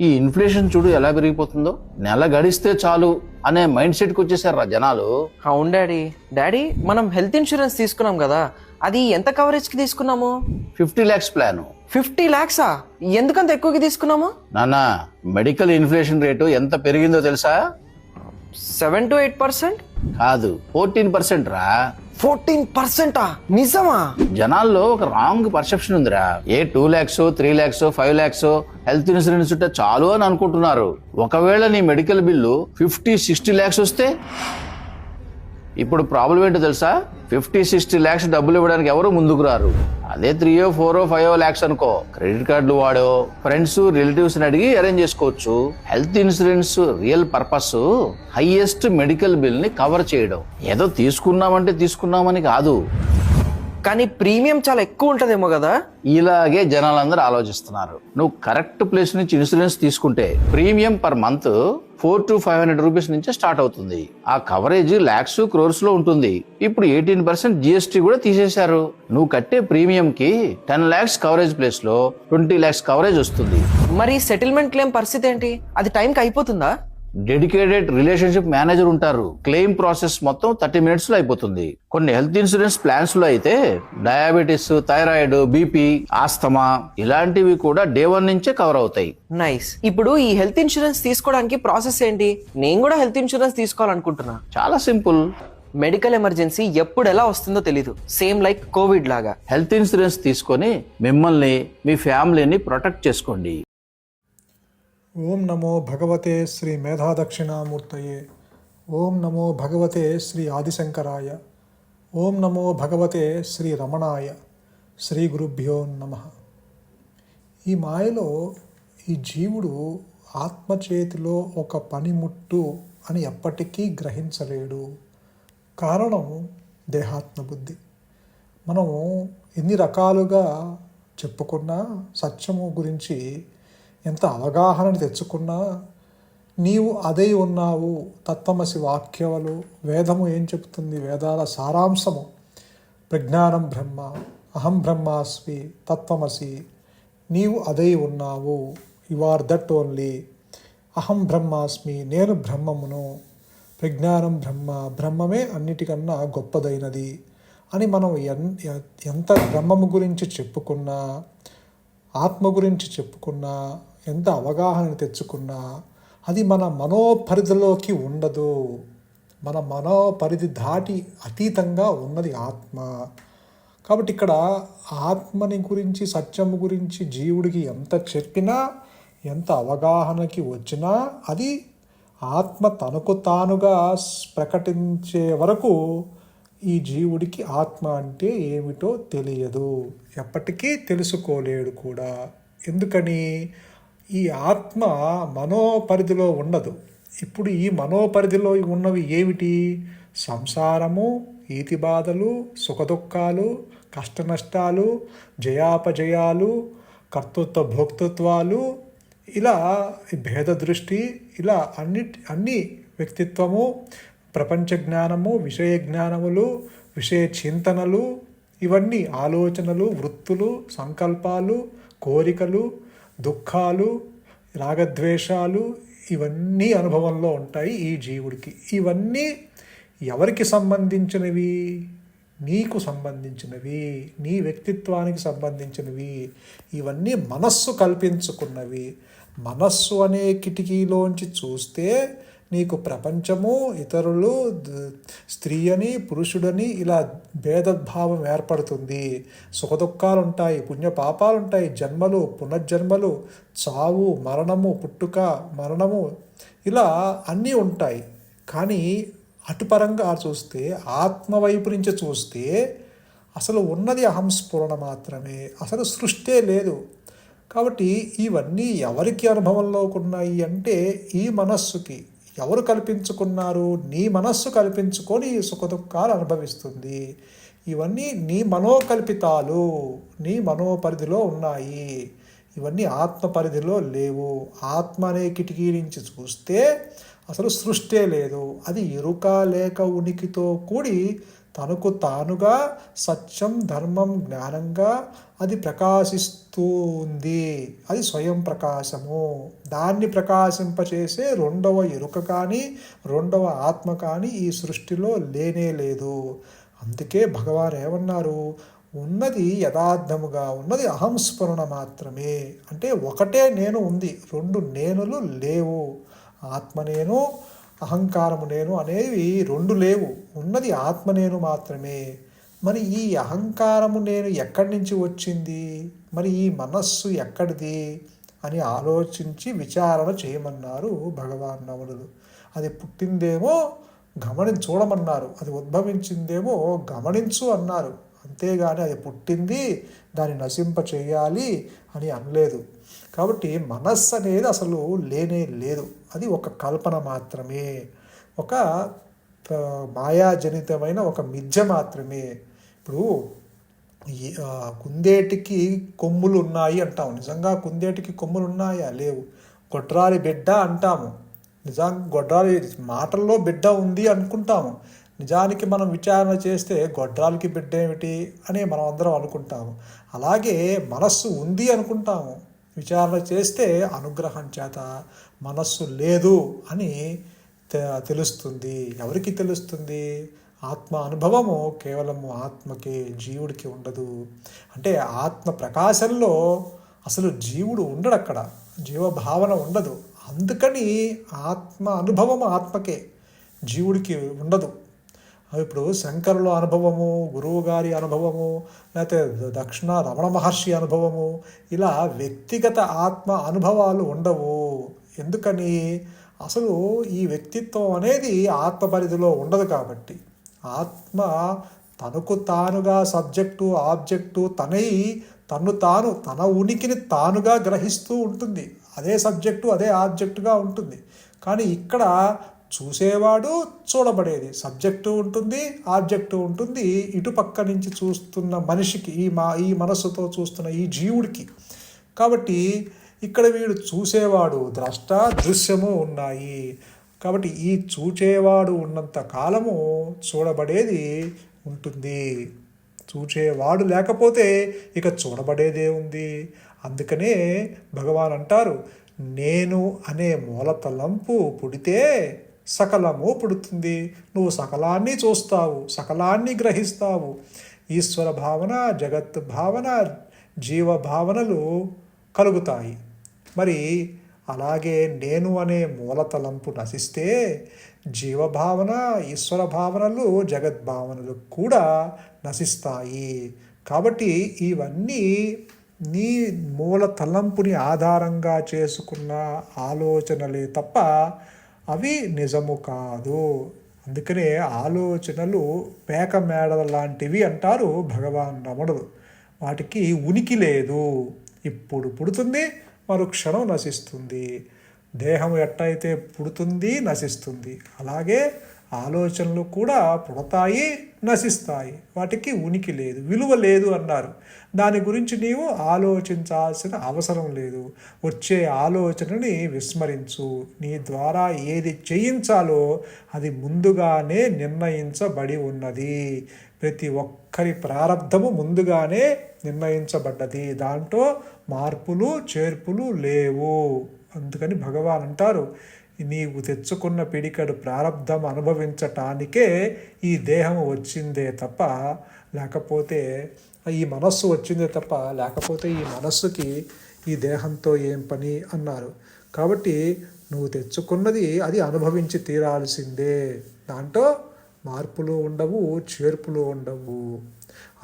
ఈ ఇన్ఫ్లేషన్ చూడు ఎలా పెరిగిపోతుందో? నెల గడిస్తే చాలు అనే మైండ్ సెట్కి వచ్చేసారు జనాలు. అవును డాడీ. డాడీ మనం హెల్త్ ఇన్సూరెన్స్ తీసుకున్నాం కదా అది ఎంత కవరేజ్కి తీసుకున్నాము? Fifty lakhs plan. ఫిఫ్టీ ల్యాక్సా ఎందుకంత ఎక్కువకి తీసుకున్నాము? నాన్న మెడికల్ ఇన్ఫ్లేషన్ రేటు ఎంత పెరిగిందో తెలుసా? Seven to eight percent? కాదు ఫోర్టీన్ పర్సెంట్ రా. ఫోర్టీన్ పర్సెంటా? నిజమా? జనాల్లో ఒక రాంగ్ పర్సెప్షన్ ఉందిరా. ఏ two lakhs three lakhs five lakhs health insurance ఉంటే చాలు అని అనుకుంటున్నారు. ఒకవేళ నీ medical bill fifty sixty lakhs వస్తే ఇప్పుడు ప్రాబ్లం ఏంటో తెలుసా? ఫిఫ్టీ సిక్స్టీ ల్యాక్స్ డబ్బులు ఇవ్వడానికి ఎవరు ముందుకు రారు? అదే త్రీయో ఫోరో ఫైవ్ ల్యాక్స్ అనుకో. క్రెడిట్ కార్డులు వాడో ఫ్రెండ్స్ రిలేటివ్స్ అడిగి అరేంజ్ చేసుకోవచ్చు. Health insurance real purpose highest medical బిల్ని cover చేయడం. ఏదో తీసుకున్నామంటే తీసుకున్నామని కాదు. కానీ ప్రీమియం చాలా ఎక్కువ ఉంటుందేమో కదా? ఇలాగే జనాలందరూ ఆలోచిస్తున్నారు. నువ్వు కరెక్ట్ ప్లేస్ నుంచి ఇన్సూరెన్స్ తీసుకుంటే premium per month four to five hundred rupees నుంచే స్టార్ట్ అవుతుంది. ఆ కవరేజ్ ల్యాక్స్ క్రోర్స్లో ఉంటుంది. ఇప్పుడు ఎయిటీన్ పర్సెంట్ జిఎస్టీ కూడా తీసేశారు. నువ్వు కట్టే ప్రీమియం కి టెన్ ల్యాక్స్ కవరేజ్ ప్లేస్లో ట్వంటీ ల్యాక్స్ కవరేజ్ వస్తుంది. మరి సెటిల్మెంట్ క్లెయిమ్ పరిస్థితి ఏంటి? అది టైంకి అయిపోతుందా? డెడికేటెడ్ రిలేషన్షిప్ మేనేజర్ ఉంటారు. క్లెయిమ్ ప్రాసెస్ మొత్తం థర్టీ మినిట్స్లో అయిపోతుంది. కొన్ని హెల్త్ ఇన్సూరెన్స్ ప్లాన్స్లో అయితే డయాబెటీస్ థైరాయిడ్ బీపీ ఆస్తమా ఇలాంటివి కూడా డే వన్ నుంచే కవర్ అవుతాయి. నైస్. ఇప్పుడు ఈ హెల్త్ ఇన్సూరెన్స్ తీసుకోవడానికి ప్రాసెస్ ఏంటి? నేను కూడా హెల్త్ ఇన్సూరెన్స్ తీసుకోవాలనుకుంటున్నా. చాలా సింపుల్. మెడికల్ ఎమర్జెన్సీ ఎప్పుడు ఎలా వస్తుందో తెలీదు. సేమ్ లైక్ కోవిడ్ లాగా. హెల్త్ ఇన్సూరెన్స్ తీసుకొని మిమ్మల్ని మీ ఫ్యామిలీని ప్రొటెక్ట్ చేసుకోండి. ఓం నమో భగవతే శ్రీ మేధాదక్షిణామూర్తయే. ఓం నమో భగవతే శ్రీ ఆదిశంకరాయ. ఓం నమో భగవతే శ్రీ రమణాయ. శ్రీ గురుభ్యో నమ. ఈ మాయలో ఈ జీవుడు ఆత్మ చేతిలో ఒక పనిముట్టు అని ఎప్పటికీ గ్రహించలేడు. కారణం దేహాత్మ బుద్ధి మనము ఎన్ని రకాలుగా చెప్పుకున్నా సత్యము గురించి ఎంత అవగాహన తెచ్చుకున్నా నీవు అదై ఉన్నావు. తత్వమసి వాక్యవలు. వేదము ఏం చెప్తుంది వేదాల సారాంశము. ప్రజ్ఞానం బ్రహ్మ. అహం బ్రహ్మాస్మి. తత్వమసి నీవు అదై ఉన్నావు. You are that only. అహం బ్రహ్మాస్మి. నేను బ్రహ్మమును. ప్రజ్ఞానం బ్రహ్మ. బ్రహ్మమే అన్నిటికన్నా గొప్పదైనది. అని మనం ఎన్ ఎంత బ్రహ్మము గురించి చెప్పుకున్నా ఆత్మ గురించి చెప్పుకున్నా ఎంత అవగాహన తెచ్చుకున్నా అది మన మనోపరిధిలోకి ఉండదు. మన మనోపరిధి దాటి అతీతంగా ఉన్నది ఆత్మ. కాబట్టి ఇక్కడ ఆత్మని గురించి సత్యం గురించి జీవుడికి ఎంత చెప్పినా ఎంత అవగాహనకి వచ్చినా అది ఆత్మ తనకు తానుగా ప్రకటించే వరకు ఈ జీవుడికి ఆత్మ అంటే ఏమిటో తెలియదు. ఎప్పటికీ తెలుసుకోలేడు కూడా. ఎందుకని? ఈ ఆత్మ మనోపరిధిలో ఉండదు. ఇప్పుడు ఈ మనోపరిధిలో ఉన్నవి ఏమిటి? సంసారము ఈతి బాధలు సుఖదుఖాలు కష్ట నష్టాలు జయాపజయాలు కర్తృత్వ భోక్తృత్వాలు ఇలా భేద దృష్టి ఇలా అన్ని అన్ని వ్యక్తిత్వము ప్రపంచ జ్ఞానము విషయ జ్ఞానములు విషయ చింతనలు ఇవన్నీ ఆలోచనలు వృత్తులు సంకల్పాలు కోరికలు దుఃఖాలు రాగద్వేషాలు ఇవన్నీ అనుభవంలో ఉంటాయి ఈ జీవుడికి. ఇవన్నీ ఎవరికి సంబంధించినవి? నీకు సంబంధించినవి నీ వ్యక్తిత్వానికి సంబంధించినవి. ఇవన్నీ మనస్సు కల్పించుకున్నవి. మనస్సు అనే కిటికీలోంచి చూస్తే నీకు ప్రపంచము ఇతరులు స్త్రీ అని పురుషుడని ఇలా భేదభావం ఏర్పడుతుంది. సుఖదుఖాలు ఉంటాయి పుణ్య పాపాలు ఉంటాయి జన్మలు పునర్జన్మలు చావు మరణము పుట్టుక మరణము ఇలా అన్నీ ఉంటాయి. కానీ అటుపరంగా చూస్తే ఆత్మవైపు నుంచి చూస్తే అసలు ఉన్నది అహంస్ఫురణ మాత్రమే అసలు సృష్టే లేదు. కాబట్టి ఇవన్నీ ఎవరికి అనుభవంలోకి ఉన్నాయి అంటే ఈ మనస్సుకి ఎవరు కల్పించుకున్నారు? నీ మనస్సు కల్పించుకొని ఈ సుఖదుఖాలు అనుభవిస్తుంది. ఇవన్నీ నీ మనోకల్పితాలు నీ మనోపరిధిలో ఉన్నాయి. ఇవన్నీ ఆత్మ పరిధిలో లేవు. ఆత్మ అనే కిటికీ నుంచి చూస్తే అసలు సృష్టే లేదు. అది ఎరుక లేక ఉనికితో కూడి తనకు తానుగా సత్యం ధర్మం జ్ఞానంగా అది ప్రకాశిస్తూ ఉంది అది స్వయం ప్రకాశము. దాన్ని ప్రకాశింపచేసే రెండవ ఎరుక కానీ రెండవ ఆత్మ కానీ ఈ సృష్టిలో లేనే లేదు. అందుకే భగవాన్ ఏమన్నారు? ఉన్నది యథార్థముగా ఉన్నది అహంస్మరణ మాత్రమే. అంటే ఒకటే నేను ఉంది రెండు నేనులు లేవు. ఆత్మ నేను అహంకారము నేను అనేవి రెండు లేవు. ఉన్నది ఆత్మ నేను మాత్రమే. మరి ఈ అహంకారము నేను ఎక్కడి నుంచి వచ్చింది? మరి ఈ మనస్సు ఎక్కడిది? అని ఆలోచించి విచారణ చేయమన్నారు భగవాన్ నవనులు అది పుట్టిందేమో గమని చూడమన్నారు. అది ఉద్భవించిందేమో గమనించు అన్నారు. అంతేగాని అది పుట్టింది దాన్ని నశింప చేయాలి అని అనలేదు. కాబట్టి మనస్సు అనేది అసలు లేనే లేదు. అది ఒక కల్పన మాత్రమే. ఒక మాయాజనితమైన ఒక మిథ్య మాత్రమే. ఇప్పుడు కుందేటికి కొమ్ములు ఉన్నాయి అంటాము. నిజంగా కుందేటికి కొమ్ములు ఉన్నాయా లేవు. గొడ్రాలి బిడ్డ అంటాము. నిజానికి గొడ్రాలి మాటల్లో బిడ్డ ఉంది అనుకుంటాము. నిజానికి మనం విచారణ చేస్తే గొడ్రాలకి బిడ్డ ఏమిటి అని మనం అందరం అనుకుంటాము. అలాగే మనస్సు ఉంది అనుకుంటాము. విచారణ చేస్తే అనుగ్రహం చేత మనస్సు లేదు అని తెలుస్తుంది. ఎవరికి తెలుస్తుంది? ఆత్మ అనుభవము కేవలము ఆత్మకే జీవుడికి ఉండదు. అంటే ఆత్మ ప్రకాశంలో అసలు జీవుడు ఉండడు అక్కడ జీవభావన ఉండదు. అందుకని ఆత్మ అనుభవం ఆత్మకే జీవుడికి ఉండదు. ఇప్పుడు శంకరుల అనుభవము గురువు గారి అనుభవము లేకపోతే దక్షిణ రమణ మహర్షి అనుభవము ఇలా వ్యక్తిగత ఆత్మ అనుభవాలు ఉండవు. ఎందుకని? అసలు ఈ వ్యక్తిత్వం అనేది ఆత్మ పరిధిలో ఉండదు కాబట్టి. ఆత్మ తనకు తానుగా సబ్జెక్టు ఆబ్జెక్టు తనై తను తాను తన ఉనికిని తానుగా గ్రహిస్తూ ఉంటుంది. అదే సబ్జెక్టు అదే ఆబ్జెక్టుగా ఉంటుంది. కానీ ఇక్కడ చూసేవాడు చూడబడేది. సబ్జెక్టు ఉంటుంది ఆబ్జెక్టు ఉంటుంది. ఇటుపక్క నుంచి చూస్తున్న మనిషికి ఈ మా ఈ మనస్సుతో చూస్తున్న ఈ జీవుడికి. కాబట్టి ఇక్కడ వీడు చూసేవాడు ద్రష్ట దృశ్యము ఉన్నాయి. కాబట్టి ఈ చూచేవాడు ఉన్నంత కాలము చూడబడేది ఉంటుంది. చూచేవాడు లేకపోతే ఇక చూడబడేదే ఉంది. అందుకనే భగవాన్ అంటారు నేను అనే మూల తలంపు పుడితే సకలము పుడుతుంది. నువ్వు సకలాన్ని చూస్తావు సకలాన్ని గ్రహిస్తావు. ఈశ్వర భావన జగత్ భావన జీవ భావనలు కలుగుతాయి. మరి అలాగే నేను అనే మూలతలంపు నశిస్తే జీవభావన ఈశ్వర భావనలు జగద్భావనలు కూడా నశిస్తాయి. కాబట్టి ఇవన్నీ నీ మూల తలంపుని ఆధారంగా చేసుకున్న ఆలోచనలే తప్ప అవి నిజము కాదు. అందుకనే ఆలోచనలు పేక మేడల లాంటివి అంటారు భగవాన్ రమణుడు. వాటికి ఉనికి లేదు. ఇప్పుడు పుడుతుంది మరుక్షణం నశిస్తుంది. దేహం ఎట్టయితే పుడుతుంది నశిస్తుంది. అలాగే ఆలోచనలు కూడా పుడతాయి నశిస్తాయి. వాటికి ఉనికి లేదు విలువ లేదు అన్నారు. దాని గురించి నీవు ఆలోచించాల్సిన అవసరం లేదు. వచ్చే ఆలోచనని విస్మరించు. నీ ద్వారా ఏది చేయించాలో అది ముందుగానే నిర్ణయించబడి ఉన్నది. ప్రతి ఒక్కరి ప్రారంధము ముందుగానే నిర్ణయించబడ్డది. దాంట్లో మార్పులు చేర్పులు లేవు. అందుకని భగవాన్ అంటారు నీవు తెచ్చుకున్న పిడికడు ప్రారంధం అనుభవించటానికే ఈ దేహం వచ్చిందే తప్ప లేకపోతే ఈ మనస్సు వచ్చిందే తప్ప లేకపోతే ఈ మనస్సుకి ఈ దేహంతో ఏం పని అన్నారు. కాబట్టి నువ్వు తెచ్చుకున్నది అది అనుభవించి తీరాల్సిందే. దాంట్లో మార్పులు ఉండవు చేర్పులు ఉండవు.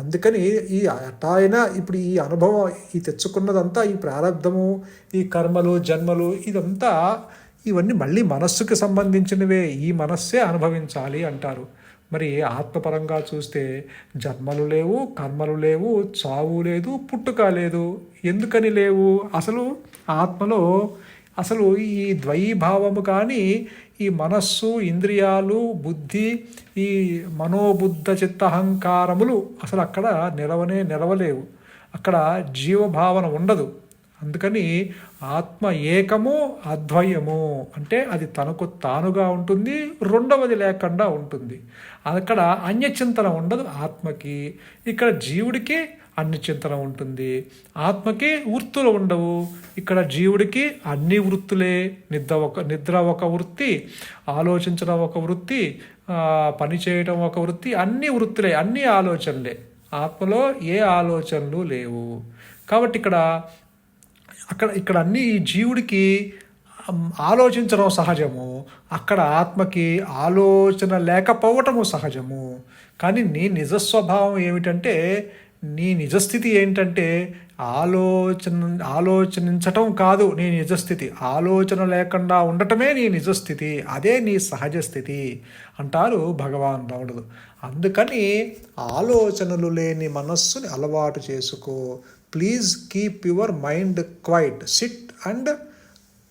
అందుకని ఈ ఎట్టా అయినా ఇప్పుడు ఈ అనుభవం ఈ తెచ్చుకున్నదంతా ఈ ప్రారంధము ఈ కర్మలు జన్మలు ఇదంతా ఇవన్నీ మళ్ళీ మనస్సుకు సంబంధించినవే. ఈ మనస్సే అనుభవించాలి అంటారు. మరి ఆత్మపరంగా చూస్తే జన్మలు లేవు కర్మలు లేవు చావు లేదు పుట్టుక లేదు. ఎందుకని లేవు? అసలు ఆత్మలో అసలు ఈ ద్వైభావము కానీ ఈ మనస్సు ఇంద్రియాలు బుద్ధి ఈ మనోబుద్ధ చిత్తహంకారములు అసలు అక్కడ నిలవనే నిలవలేవు. అక్కడ జీవభావన ఉండదు. అందుకని ఆత్మ ఏకము అద్వయము. అంటే అది తనకు తానుగా ఉంటుంది రెండవది లేకుండా ఉంటుంది. అక్కడ అన్యచింతన ఉండదు ఆత్మకి. ఇక్కడ జీవుడికి అన్ని చింతన ఉంటుంది. ఆత్మకి వృత్తులు ఉండవు. ఇక్కడ జీవుడికి అన్ని వృత్తులే. నిద్ర ఒక నిద్ర ఒక వృత్తి ఆలోచించడం ఒక వృత్తి పని చేయడం ఒక వృత్తి అన్ని వృత్తులే అన్ని ఆలోచనలే. ఆత్మలో ఏ ఆలోచనలు లేవు. కాబట్టి ఇక్కడ అక్కడ ఇక్కడ అన్ని జీవుడికి ఆలోచించడం సహజము. అక్కడ ఆత్మకి ఆలోచన లేకపోవటము సహజము. కానీ నీ నిజ స్వభావం ఏమిటంటే నీ నిజస్థితి ఏంటంటే ఆలోచన ఆలోచించటం కాదు నీ నిజస్థితి. ఆలోచన లేకుండా ఉండటమే నీ నిజస్థితి. అదే నీ సహజ స్థితి అంటారు భగవాన్ రాముడు. అందుకని ఆలోచనలు లేని మనస్సుని అలవాటు చేసుకో. Please keep your mind quiet sit and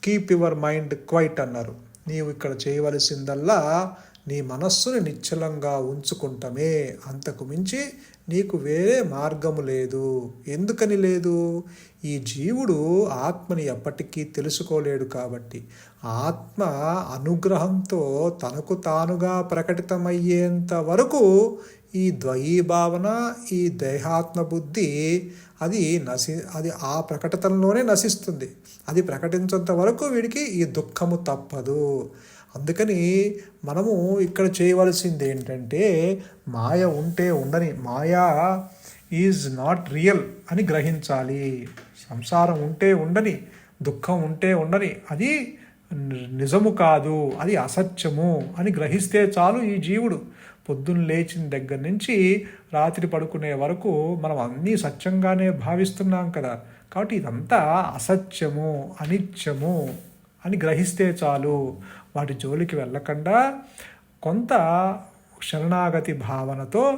keep your mind quiet అన్నారు. నీవు ఇక్కడ చేయవలసిందల్లా నీ మనస్సుని నిశ్చలంగా ఉంచుకుంటమే. అంతకు మించి నీకు వేరే మార్గము లేదు. ఎందుకని లేదు? ఈ జీవుడు ఆత్మని ఎప్పటికీ తెలుసుకోలేడు కాబట్టి. ఆత్మ అనుగ్రహంతో తనకు తానుగా ప్రకటితమయ్యేంత వరకు ఈ ద్వయీభావన ఈ దేహాత్మ బుద్ధి అది నశి అది ఆ ప్రకటనలోనే నశిస్తుంది. అది ప్రకటించేంత వరకు వీడికి ఈ దుఃఖము తప్పదు. అందుకని మనము ఇక్కడ చేయవలసింది ఏంటంటే మాయ ఉంటే ఉండని మాయా ఈజ్ నాట్ రియల్ అని గ్రహించాలి. సంసారం ఉంటే ఉండని దుఃఖం ఉంటే ఉండని అది నిజము కాదు అది అసత్యము అని గ్రహిస్తే చాలు ఈ జీవుడు. పొద్దున్న లేచిన దగ్గర నుంచి రాత్రి పడుకునే వరకు మనం అన్నీ సత్యంగానే భావిస్తున్నాం కదా. కాబట్టి ఇదంతా అసత్యము అనిత్యము అని గ్రహిస్తే చాలు. వాటి జోలికి వెళ్ళకుండా కొంత శరణాగతి భావనతో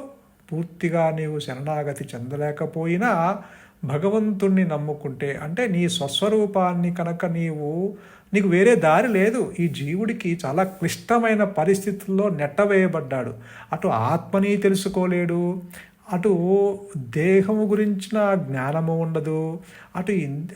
పూర్తిగా నీవు శరణాగతి చెందలేకపోయినా భగవంతుణ్ణి నమ్ముకుంటే అంటే నీ స్వస్వరూపాన్ని కనుక నీవు నీకు వేరే దారి లేదు. ఈ జీవుడికి చాలా క్లిష్టమైన పరిస్థితుల్లో నెట్టవేయబడ్డాడు అటు ఆత్మని తెలుసుకోలేడు. అటు దేహము గురించిన జ్ఞానము ఉండదు. అటు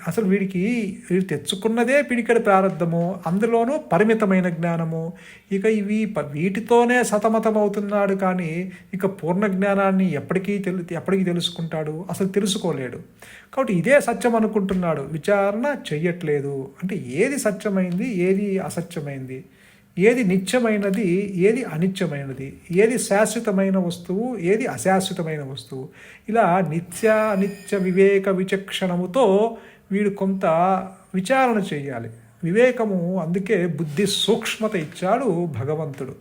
అసలు వీడికి వీడు తెచ్చుకున్నదే పిడికడి ప్రారంధము అందులోనూ పరిమితమైన జ్ఞానము. ఇక ఇవి వీటితోనే వీటితోనే సతమతమవుతున్నాడు కానీ ఇక పూర్ణ జ్ఞానాన్ని ఎప్పటికీ తెలు ఎప్పటికీ తెలుసుకుంటాడు అసలు తెలుసుకోలేడు. కాబట్టి ఇదే సత్యం అనుకుంటున్నాడు. విచారణ చెయ్యట్లేదు. అంటే ఏది సత్యమైంది ఏది అసత్యమైంది? ఏది నిత్యమైనది ఏది అనిత్యమైనది ఏది శాశ్వతమైన వస్తువు ఏది అశాశ్వతమైన వస్తువు. ఇలా నిత్య అనిత్య వివేక విచక్షణముతో వీడు కొంత విచారణ చేయాలి. వివేకము అందుకే బుద్ధి సూక్ష్మత ఇచ్చాడు భగవంతుడు.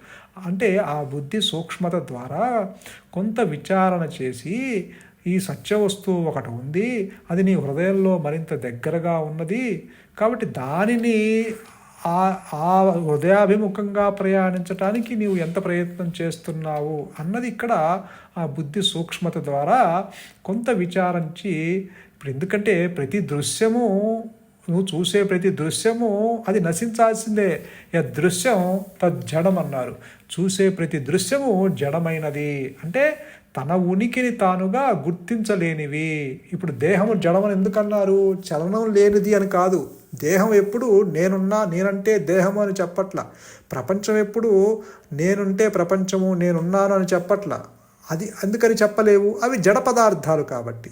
అంటే ఆ బుద్ధి సూక్ష్మత ద్వారా కొంత విచారణ చేసి ఈ సత్య వస్తువు ఒకటి ఉంది అది నీ హృదయంలో మరింత దగ్గరగా ఉన్నది కాబట్టి దానిని ఆ ఆ హృదయాభిముఖంగా ప్రయాణించటానికి నీవు ఎంత ప్రయత్నం చేస్తున్నావు అన్నది ఇక్కడ ఆ బుద్ధి సూక్ష్మత ద్వారా కొంత విచారించి ఇప్పుడు ఎందుకంటే ప్రతి దృశ్యము నువ్వు చూసే ప్రతి దృశ్యము అది నశించాల్సిందే. దృశ్యం తజ్జడం అన్నారు చూసే ప్రతి దృశ్యము జడమైనది. అంటే తన ఉనికిని తానుగా గుర్తించలేనివి. ఇప్పుడు దేహము జడమని ఎందుకన్నారు? చలనం లేనిది అని కాదు. దేహం ఎప్పుడు నేనున్నా నేనంటే దేహము అని చెప్పట్ల. ప్రపంచం ఎప్పుడు నేనుంటే ప్రపంచము నేనున్నాను అని చెప్పట్ల. అది అందుకని చెప్పలేవు? అవి జడ పదార్థాలు కాబట్టి.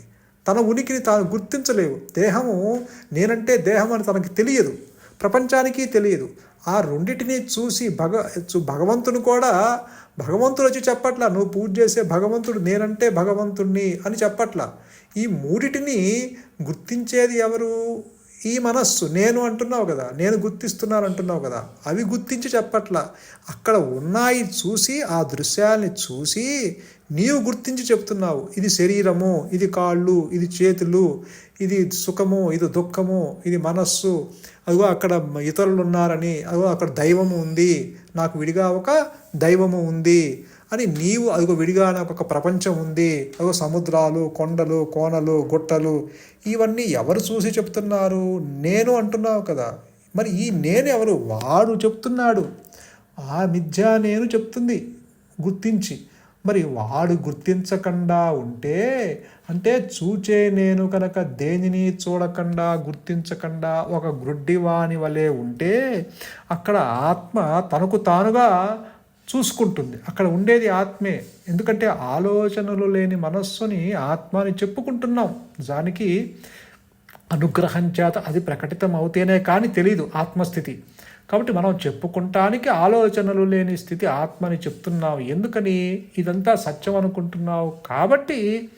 తన ఉనికిని తాను గుర్తించలేవు. దేహము నేనంటే దేహం అని తనకి తెలియదు. ప్రపంచానికి తెలియదు. ఆ రెండిటిని చూసి భగ భగవంతుని కూడా భగవంతుడు వచ్చి చెప్పట్లా నువ్వు పూజ చేసే భగవంతుడు నేనంటే భగవంతుణ్ణి అని చెప్పట్లా. ఈ మూడిటిని గుర్తించేది ఎవరు? ఈ మనస్సు నేను అంటున్నావు కదా నేను గుర్తిస్తున్నాను అంటున్నావు కదా అవి గుర్తించి చెప్పట్లా. అక్కడ ఉన్నాయి చూసి ఆ దృశ్యాల్ని చూసి నీవు గుర్తించి చెప్తున్నావు. ఇది శరీరము ఇది కాళ్ళు ఇది చేతులు ఇది సుఖము ఇది దుఃఖము ఇది మనస్సు. అదిగో అక్కడ ఇతరులు ఉన్నారని అదిగో అక్కడ దైవము ఉంది. నాకు విడిగా ఒక దైవము ఉంది. అని నీవు అదిగో విడిగా నాకు ఒక ప్రపంచం ఉంది. అదిగో సముద్రాలు కొండలు కోనలు గుట్టలు ఇవన్నీ ఎవరు చూసి చెప్తున్నారు? నేను అంటున్నావు కదా. మరి ఈ నేను ఎవరు? వాడు చెప్తున్నాడు. ఆ మిథ్య నేను చెప్తుంది. గుర్తించి. మరి వాడు గుర్తించకుండా ఉంటే అంటే చూచే నేను కనుక దేనిని చూడకుండా గుర్తించకుండా ఒక గ్రుడ్డివాని వలె ఉంటే అక్కడ ఆత్మ తనకు తానుగా చూసుకుంటుంది. అక్కడ ఉండేది ఆత్మే. ఎందుకంటే ఆలోచనలు లేని మనస్సుని ఆత్మని చెప్పుకుంటున్నాం. దానికి అనుగ్రహం చేత అది ప్రకటితం అవుతేనే కానీ తెలియదు ఆత్మస్థితి. కాబట్టి మనం చెప్పుకుంటానికి ఆలోచనలు లేని స్థితి ఆత్మని చెప్తున్నావు ఎందుకని? ఇదంతా సత్యం అనుకుంటున్నావు. కాబట్టి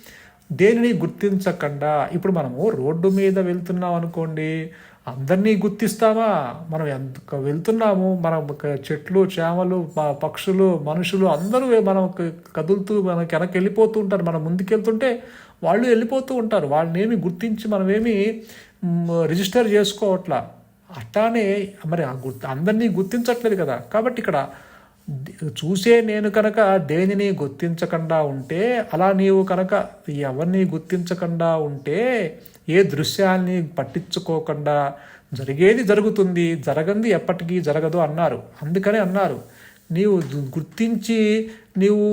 దేనిని గుర్తించకుండా? ఇప్పుడు మనము రోడ్డు మీద వెళ్తున్నాం అనుకోండి. అందరినీ గుర్తిస్తామా మనం ఎంత వెళ్తున్నాము? మన చెట్లు చేమలు పక్షులు మనుషులు అందరూ మనం కదులుతూ మనకి వెనక్కి వెళ్ళిపోతూ ఉంటారు. మనం ముందుకెళ్తుంటే వాళ్ళు వెళ్ళిపోతూ ఉంటారు. వాళ్ళని ఏమి గుర్తించి మనమేమి రిజిస్టర్ చేసుకోవట్లా. అట్లానే మరి ఆ గుర్తు అందరినీ గుర్తించట్లేదు కదా. కాబట్టి ఇక్కడ చూసే నేను కనుక దేనిని గుర్తించకుండా ఉంటే అలా నీవు కనుక ఎవరిని గుర్తించకుండా ఉంటే ఏ దృశ్యాల్ని పట్టించుకోకుండా జరిగేది జరుగుతుంది జరగంది ఎప్పటికీ జరగదు అన్నారు. అందుకనే అన్నారు. నీవు గుర్తించి నీవు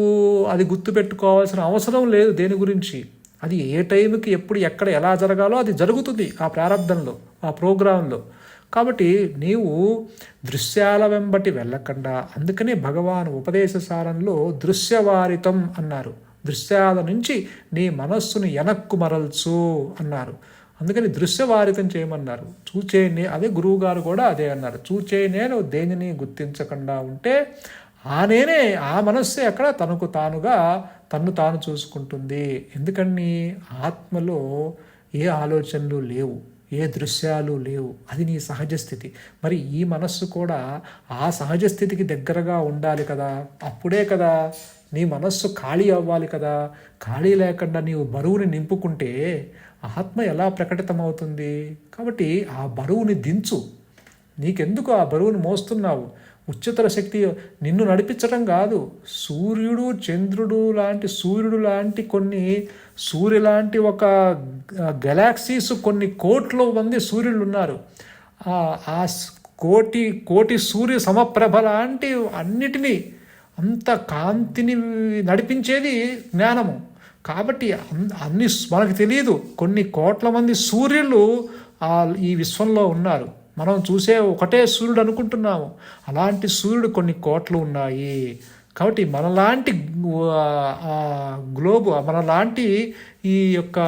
అది గుర్తుపెట్టుకోవాల్సిన అవసరం లేదు దేని గురించి. అది ఏ టైంకి ఎప్పుడు ఎక్కడ ఎలా జరగాలో అది జరుగుతుంది ఆ ప్రారంభంలో ఆ ప్రోగ్రాంలో. కాబట్టి నీవు దృశ్యాల వెంబటి వెళ్ళకుండా. అందుకనే భగవాన్ ఉపదేశ సారంలో దృశ్యవారితం అన్నారు. దృశ్యాల నుంచి నీ మనస్సును వెనక్కు మరల్చు అన్నారు. అందుకని దృశ్యవారితం చేయమన్నారు. చూచే నే అదే గురువు గారు కూడా అదే అన్నారు. చూచే నేను దేనిని గుర్తించకుండా ఉంటే ఆ నేనే ఆ మనస్సే అక్కడ తనకు తానుగా తన్ను తాను చూసుకుంటుంది. ఎందుకని? ఆత్మలో ఏ ఆలోచనలు లేవు. ఏ దృశ్యాలు లేవు. అది నీ సహజ స్థితి. మరి ఈ మనస్సు కూడా ఆ సహజ స్థితికి దగ్గరగా ఉండాలి కదా. అప్పుడే కదా నీ మనస్సు ఖాళీ అవ్వాలి కదా. ఖాళీ లేకుండా నీవు బరువుని నింపుకుంటే ఆత్మ ఎలా ప్రకటితమవుతుంది? కాబట్టి ఆ బరువుని దించు. నీకెందుకు ఆ బరువును మోస్తున్నావు? ఉచ్చతర శక్తి నిన్ను నడిపించడం కాదు. సూర్యుడు చంద్రుడు లాంటి సూర్యుడు లాంటి కొన్ని సూర్యు లాంటి ఒక గెలాక్సీస్ కొన్ని కోట్ల మంది సూర్యులు ఉన్నారు ఆ- కోటి కోటి సూర్య సమప్రభ లాంటి అన్నిటినీ అంత కాంతిని నడిపించేది జ్ఞానము. కాబట్టి అన్ని మనకు తెలియదు కొన్ని కోట్ల మంది సూర్యులు ఈ విశ్వంలో ఉన్నారు. మనం చూసే ఒకటే సూర్యుడు అనుకుంటున్నాము. అలాంటి సూర్యుడు కొన్ని కోట్లు ఉన్నాయి. కాబట్టి మనలాంటి గ్లోబు మనలాంటి ఈ యొక్క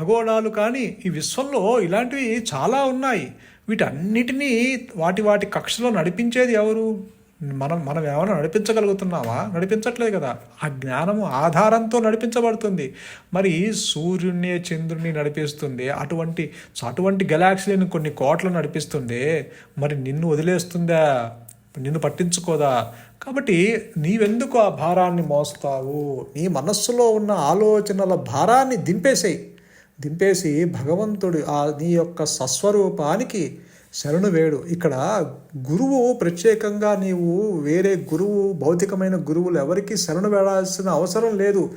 ఖగోళాలు కానీ ఈ విశ్వంలో ఇలాంటివి చాలా ఉన్నాయి. వీటన్నిటినీ వాటి వాటి కక్షలో నడిపించేది ఎవరు? మనం మనం ఏమైనా నడిపించగలుగుతున్నామా? నడిపించట్లేదు కదా. ఆ జ్ఞానము ఆధారంతో నడిపించబడుతుంది. మరి సూర్యుడిని చంద్రుడిని నడిపిస్తుంది. అటువంటి అటువంటి గెలాక్సీలను కొన్ని కోట్లు నడిపిస్తుంది. మరి నిన్ను వదిలేస్తుందా? నిన్ను పట్టించుకోదా? కాబట్టి నీవెందుకు ఆ భారాన్ని మోస్తావు? నీ మనస్సులో ఉన్న ఆలోచనల భారాన్ని దింపేసేయి. దింపేసి భగవంతుడు ఆ నీ యొక్క సస్వరూపానికి శరణు వేడు. ఇక్కడ గురువు ప్రత్యేకంగా నీవు వేరే గురువు భౌతికమైన గురువులు ఎవరికి శరణు వేడాల్సిన అవసరం లేదు.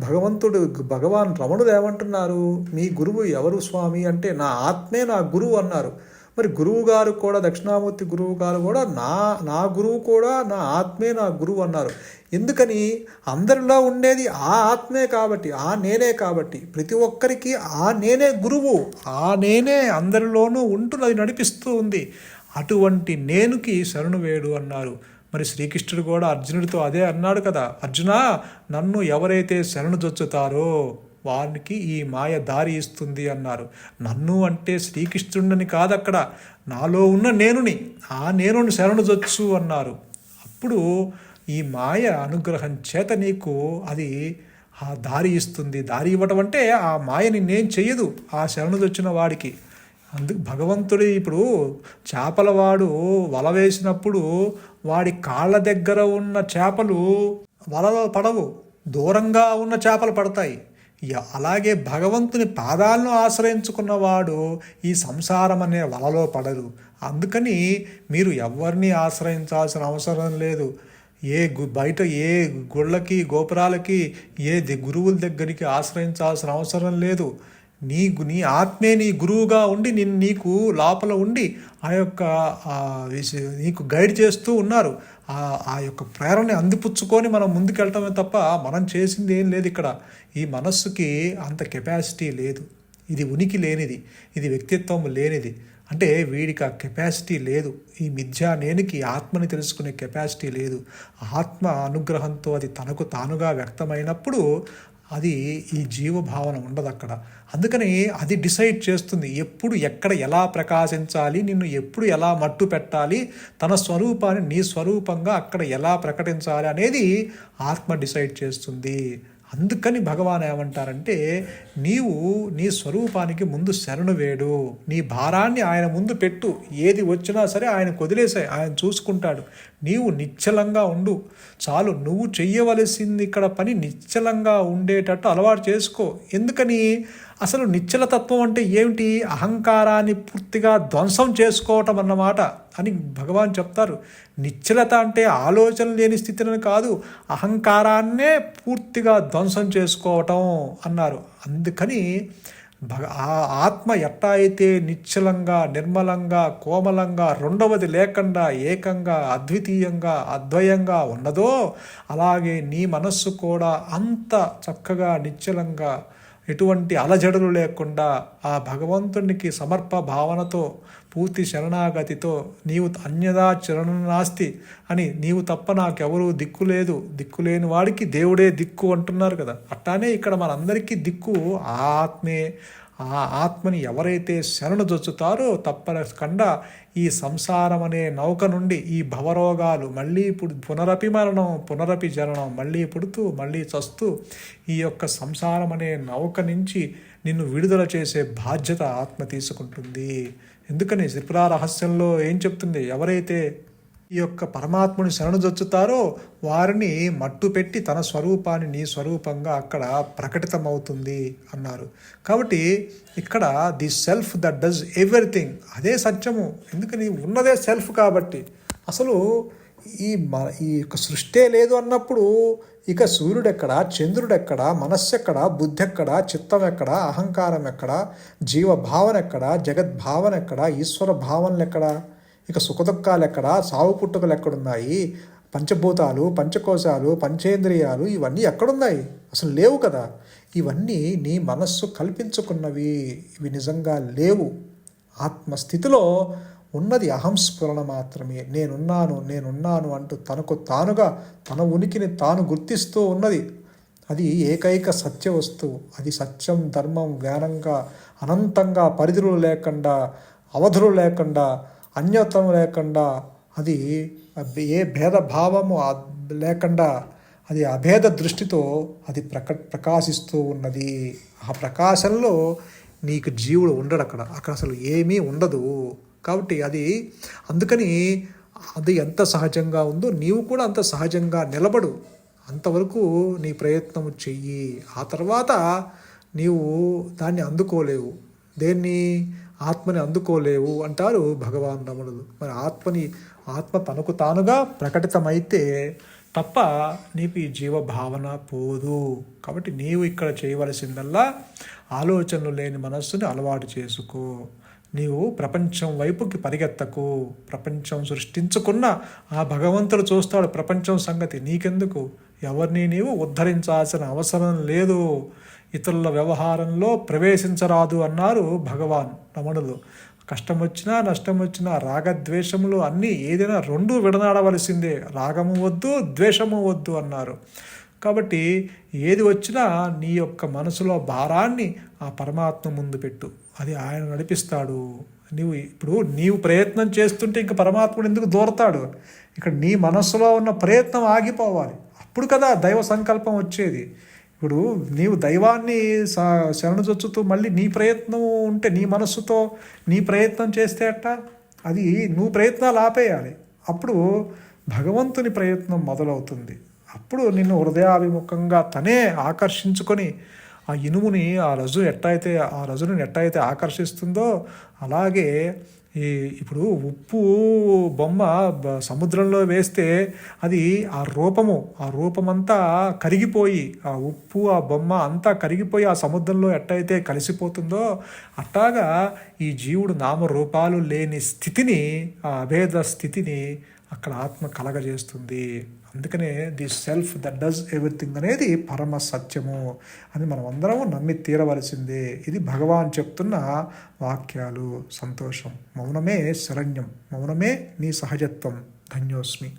భగవంతుడు భగవాన్ రమణుడు ఏమంటున్నారు? మీ గురువు ఎవరు స్వామి అంటే నా ఆత్మే నా గురువు అన్నారు. మరి గురువు గారు కూడా దక్షిణామూర్తి గురువు గారు కూడా నా నా గురువు కూడా నా ఆత్మే నా గురువు అన్నారు. ఎందుకని? అందరిలో ఉండేది ఆ ఆత్మే కాబట్టి ఆ నేనే కాబట్టి. ప్రతి ఒక్కరికి ఆ నేనే గురువు ఆ నేనే అందరిలోనూ ఉంటున్నది నడిపిస్తూ ఉంది. అటువంటి నేనుకి శరణు వేడు అన్నారు. మరి శ్రీకృష్ణుడు కూడా అర్జునుడితో అదే అన్నాడు కదా అర్జున నన్ను ఎవరైతే శరణు జొచ్చుతారో వారికి ఈ మాయ దారి ఇస్తుంది అన్నారు. నన్ను అంటే శ్రీకృష్ణుడిని కాదు అక్కడ నాలో ఉన్న నేనుని ఆ నేనుని శరణుజొచ్చు అన్నారు. అప్పుడు ఈ మాయ అనుగ్రహం చేత నీకు అది ఆ దారి ఇస్తుంది. దారి ఇవ్వటం అంటే ఆ మాయని నేను చెయ్యదు ఆ శరణుదొచ్చిన వాడికి. అందుకు భగవంతుడు ఇప్పుడు చేపలవాడు వల వేసినప్పుడు వాడి కాళ్ళ దగ్గర ఉన్న చేపలు వలలో పడవు. దూరంగా ఉన్న చేపలు పడతాయి. అలాగే భగవంతుని పాదాలను ఆశ్రయించుకున్నవాడు ఈ సంసారం అనే వలలో పడరు. అందుకని మీరు ఎవరిని ఆశ్రయించాల్సిన అవసరం లేదు. ఏ గు బయట ఏ గుళ్ళకి గోపురాలకి ఏ గురువుల దగ్గరికి ఆశ్రయించాల్సిన అవసరం లేదు. నీ నీ ఆత్మే నీ గురువుగా ఉండి నిన్ను నీకు లోపల ఉండి ఆ యొక్క నీకు గైడ్ చేస్తూ ఉన్నారు. ఆ యొక్క ప్రేరణని అందిపుచ్చుకొని మనం ముందుకెళ్ళటమే తప్ప మనం చేసింది ఏం లేదు ఇక్కడ. ఈ మనస్సుకి అంత కెపాసిటీ లేదు. ఇది ఉనికి లేనిది. ఇది వ్యక్తిత్వం లేనిది. అంటే వీడికి ఆ కెపాసిటీ లేదు. ఈ మిథ్యా నేనికి ఆత్మని తెలుసుకునే కెపాసిటీ లేదు. ఆత్మ అనుగ్రహంతో అది తనకు తానుగా వ్యక్తమైనప్పుడు అది ఈ జీవభావన ఉండదు అక్కడ. అందుకని అది డిసైడ్ చేస్తుంది ఎప్పుడు ఎక్కడ ఎలా ప్రకాశించాలి నిన్ను ఎప్పుడు ఎలా మట్టు పెట్టాలి తన స్వరూపాన్ని నీ స్వరూపంగా అక్కడ ఎలా ప్రకటించాలి అనేది ఆత్మ డిసైడ్ చేస్తుంది. అందుకని భగవాన్ ఏమంటారంటే నీవు నీ స్వరూపానికి ముందు శరణు వేడు. నీ భారాన్ని ఆయన ముందు పెట్టు. ఏది వచ్చినా సరే ఆయన వదిలేసాయి ఆయన చూసుకుంటాడు. నీవు నిశ్చలంగా ఉండు. చాలు నువ్వు చెయ్యవలసింది ఇక్కడ పని నిశ్చలంగా ఉండేటట్టు అలవాటు చేసుకో. ఎందుకని? అసలు నిశ్చల తత్వం అంటే ఏమిటి? అహంకారాన్ని పూర్తిగా ధ్వంసం చేసుకోవటం అన్నమాట. అని భగవాన్ చెప్తారు. నిశ్చలత అంటే ఆలోచన లేని స్థితిని కాదు అహంకారాన్నే పూర్తిగా ధ్వంసం చేసుకోవటం అన్నారు. అందుకని భగ ఆ ఆత్మ ఎట్టా అయితే నిశ్చలంగా నిర్మలంగా కోమలంగా రెండవది లేకుండా ఏకంగా అద్వితీయంగా అద్వయంగా ఉన్నదో అలాగే నీ మనస్సు కూడా అంత చక్కగా నిశ్చలంగా ఎటువంటి అలజడులు లేకుండా ఆ భగవంతునికి సమర్ప భావనతో పూర్తి శరణాగతితో నీవు అన్యదా చరణం నాస్తి అని నీవు తప్ప నాకెవరూ దిక్కు లేదు. దిక్కు లేని వాడికి దేవుడే దిక్కు అంటున్నారు కదా. అట్లానే ఇక్కడ మనందరికీ దిక్కు ఆ ఆత్మే. ఆ ఆత్మని ఎవరైతే శరణు దొచ్చుతారో తప్పకుండా ఈ సంసారం అనే నౌక నుండి ఈ భవరోగాలు మళ్ళీ ఇప్పుడు పునరపి మరణం పునరపి జననం మళ్ళీ పుడుతూ మళ్ళీ చస్తూ ఈ యొక్క సంసారం అనే నౌక నుంచి నిన్ను విడుదల చేసే బాధ్యత ఆత్మ తీసుకుంటుంది. ఎందుకని త్రిపుర రహస్యంలో ఏం చెప్తుంది? ఎవరైతే ఈ యొక్క పరమాత్ముని శరణుజొచ్చుతారో వారిని మట్టు పెట్టి తన స్వరూపాన్ని నీ స్వరూపంగా అక్కడ ప్రకటితమవుతుంది అన్నారు. కాబట్టి ఇక్కడ the self that does everything అదే సత్యము. ఎందుకని? ఉన్నదే సెల్ఫ్ కాబట్టి. అసలు ఈ మ ఈ యొక్క సృష్టే లేదు అన్నప్పుడు ఇక సూర్యుడెక్కడ చంద్రుడెక్కడ మనస్సు ఎక్కడ బుద్ధి ఎక్కడ చిత్తం ఎక్కడ అహంకారం ఎక్కడ జీవభావన ఎక్కడ జగద్భావన ఎక్కడ ఈశ్వర భావనలు ఎక్కడ ఇక సుఖదుఖాలు ఎక్కడ సావు పుట్టుకలు ఎక్కడున్నాయి? పంచభూతాలు పంచకోశాలు పంచేంద్రియాలు ఇవన్నీ ఎక్కడున్నాయి? అసలు లేవు కదా. ఇవన్నీ నీ మనస్సు కల్పించుకున్నవి. ఇవి నిజంగా లేవు. ఆత్మస్థితిలో ఉన్నది అహంస్ఫురణ మాత్రమే. నేనున్నాను నేనున్నాను అంటూ తనకు తానుగా తన ఉనికిని తాను గుర్తిస్తూ ఉన్నది. అది ఏకైక సత్య వస్తువు. అది సత్యం ధర్మం జ్ఞానంగా అనంతంగా పరిధులు లేకుండా అవధులు లేకుండా అన్యత్వం లేకుండా అది ఏ భేదభావము లేకుండా అది అభేద దృష్టితో అది ప్రక ప్రకాశిస్తూ ఉన్నది. ఆ ప్రకాశంలో నీకు జీవుడు ఉండడు అక్కడ. అక్కడ అసలు ఏమీ ఉండదు. కాబట్టి అది అందుకని అది ఎంత సహజంగా ఉందో నీవు కూడా అంత సహజంగా నిలబడు. అంతవరకు నీ ప్రయత్నం చెయ్యి. ఆ తర్వాత నీవు దాన్ని అందుకోలేవు. దేన్ని? ఆత్మని అందుకోలేవు అంటారు భగవాన్ రమణులు. మరి ఆత్మని ఆత్మ తనకు తానుగా ప్రకటితమైతే తప్ప నీకు ఈ జీవభావన పోదు. కాబట్టి నీవు ఇక్కడ చేయవలసిందల్లా ఆలోచనలు లేని మనస్సుని అలవాటు చేసుకో. నీవు ప్రపంచం వైపుకి పరిగెత్తకు. ప్రపంచం సృష్టించుకున్న ఆ భగవంతుడు చూస్తాడు ప్రపంచం సంగతి. నీకెందుకు? ఎవరిని నీవు ఉద్ధరించాల్సిన అవసరం లేదు. ఇతరుల వ్యవహారంలో ప్రవేశించరాదు అన్నారు భగవాన్. రమణులు కష్టం వచ్చినా నష్టం వచ్చినా రాగద్వేషములు అన్నీ ఏదైనా రెండు విడనాడవలసిందే. రాగము వద్దు ద్వేషము వద్దు అన్నారు. కాబట్టి ఏది వచ్చినా నీ యొక్క మనసులో భారాన్ని ఆ పరమాత్మ ముందు పెట్టు. అది ఆయన నడిపిస్తాడు. నీవు ఇప్పుడు నీవు ప్రయత్నం చేస్తుంటే ఇంక పరమాత్ముడు ఎందుకు దూరతాడు? ఇక్కడ నీ మనస్సులో ఉన్న ప్రయత్నం ఆగిపోవాలి. అప్పుడు కదా దైవ సంకల్పం వచ్చేది. ఇప్పుడు నీవు దైవాన్ని స- శరణుజొచ్చుతూ మళ్ళీ నీ ప్రయత్నం ఉంటే నీ మనస్సుతో నీ ప్రయత్నం చేస్తే అట్ట? అది నువ్వు ప్రయత్నాలు ఆపేయాలి. అప్పుడు భగవంతుని ప్రయత్నం మొదలవుతుంది. అప్పుడు నిన్ను హృదయాభిముఖంగా తనే ఆకర్షించుకొని ఆ ఇనుముని ఆ రజు ఎట్టయితే ఆ రజుని ఎట్టయితే ఆకర్షిస్తుందో అలాగే ఈ ఇప్పుడు ఉప్పు బొమ్మ సముద్రంలో వేస్తే అది ఆ రూపము ఆ రూపమంతా కరిగిపోయి ఆ ఉప్పు ఆ బొమ్మ అంతా కరిగిపోయి ఆ సముద్రంలో ఎట్టయితే కలిసిపోతుందో అట్టాగా ఈ జీవుడు నామరూపాలు లేని స్థితిని ఆ అభేద స్థితిని అక్కడ ఆత్మ కలగజేస్తుంది. అందుకనే the self that does everything అనేది పరమ సత్యము అని మనం అందరం నమ్మి తీరవలసిందే. ఇది భగవాన్ చెప్తున్న వాక్యాలు. సంతోషం. మౌనమే శరణ్యం. మౌనమే నీ సహజత్వం. ధన్యోస్మి.